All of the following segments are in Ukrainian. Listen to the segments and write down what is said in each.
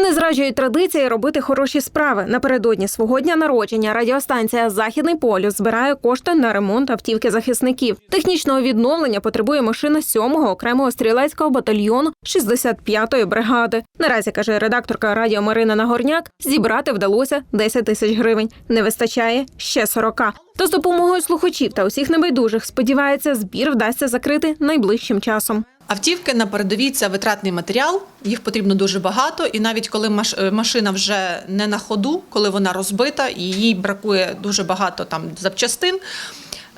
Не зраджують традиції робити хороші справи. Напередодні свого дня народження радіостанція Західний полюс збирає кошти на ремонт автівки захисників. Технічного відновлення потребує машина 7-го окремого стрілецького батальйону 65-ї бригади. Наразі каже редакторка радіо Марина Нагорняк, зібрати вдалося 10 тисяч гривень. Не вистачає ще 40. То з допомогою слухачів та усіх небайдужих сподівається, збір вдасться закрити найближчим часом. Автівки на передовій це витратний матеріал, їх потрібно дуже багато. І навіть коли е, машина вже не на ходу, коли вона розбита і їй бракує дуже багато там запчастин.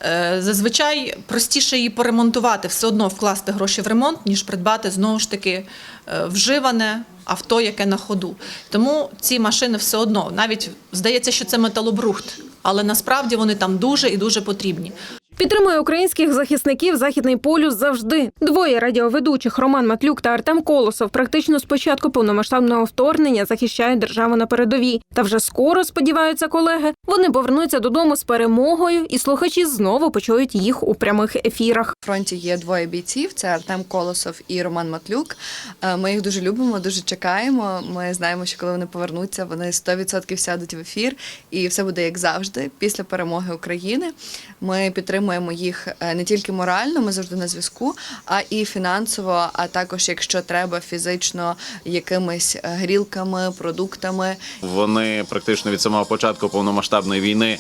е, Зазвичай простіше її поремонтувати, все одно вкласти гроші в ремонт, ніж придбати знову ж таки е, вживане авто, яке на ходу. Тому ці машини все одно навіть здається, що це металобрухт, але насправді вони там дуже і дуже потрібні. Підтримує українських захисників західний полюс завжди. Двоє радіоведучих Роман Матлюк та Артем Колосов практично з початку повномасштабного вторгнення захищають державу на передовій. Та вже скоро сподіваються колеги. Вони повернуться додому з перемогою, і слухачі знову почують їх у прямих ефірах. На фронті є двоє бійців: це Артем Колосов і Роман Матлюк. Е, Ми їх дуже любимо, дуже чекаємо. Ми знаємо, що коли вони повернуться, вони 100% сядуть в ефір, і все буде як завжди. Після перемоги України ми підтримуємо їх е, не тільки морально, ми завжди на зв'язку, а і фінансово, а також, якщо треба, фізично якимись е, грілками, продуктами. Вони практично від самого початку повномасштабної війни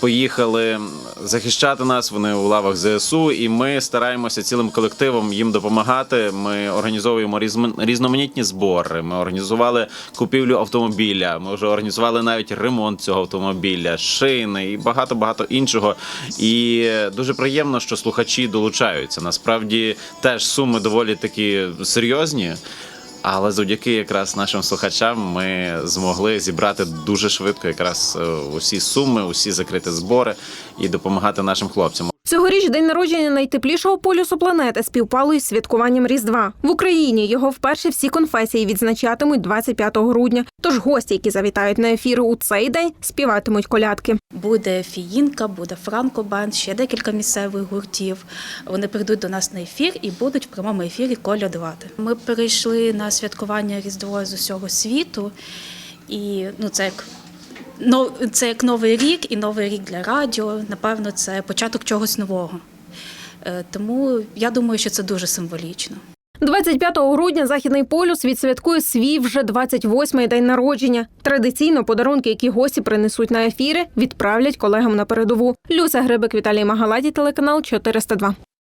поїхали захищати нас. Вони у лавах ЗСУ, і ми стараємося цілим колективом їм допомагати. Ми організовуємо різноманітні збори. Ми організували купівлю автомобіля. Ми вже організували навіть ремонт цього автомобіля, шини і багато багато іншого. І дуже приємно, що слухачі долучаються. Насправді теж суми доволі такі серйозні. Але завдяки якраз нашим слухачам ми змогли зібрати дуже швидко якраз е, усі суми, усі закрити збори і допомагати нашим хлопцям. Цьогоріч день народження найтеплішого полюсу планети співпало із святкуванням Різдва. В Україні його вперше всі конфесії відзначатимуть 25 грудня. Тож гості, які завітають на ефіри у цей день, співатимуть колядки. Буде фіїнка, буде франкобанд, ще декілька місцевих гуртів. Вони прийдуть до нас на ефір і будуть в прямому ефірі колядувати. Ми перейшли на святкування Різдво з усього світу, і ну це як. Це як новий рік і новий рік для радіо. Напевно, це початок чогось нового. Е, Тому я думаю, що це дуже символічно. 25 грудня західний полюс відсвяткує свій вже 28-й день народження. Традиційно подарунки, які гості принесуть на ефіри, відправлять колегам на передову. Люся Грибик, Віталій Магаладі, телеканал 402.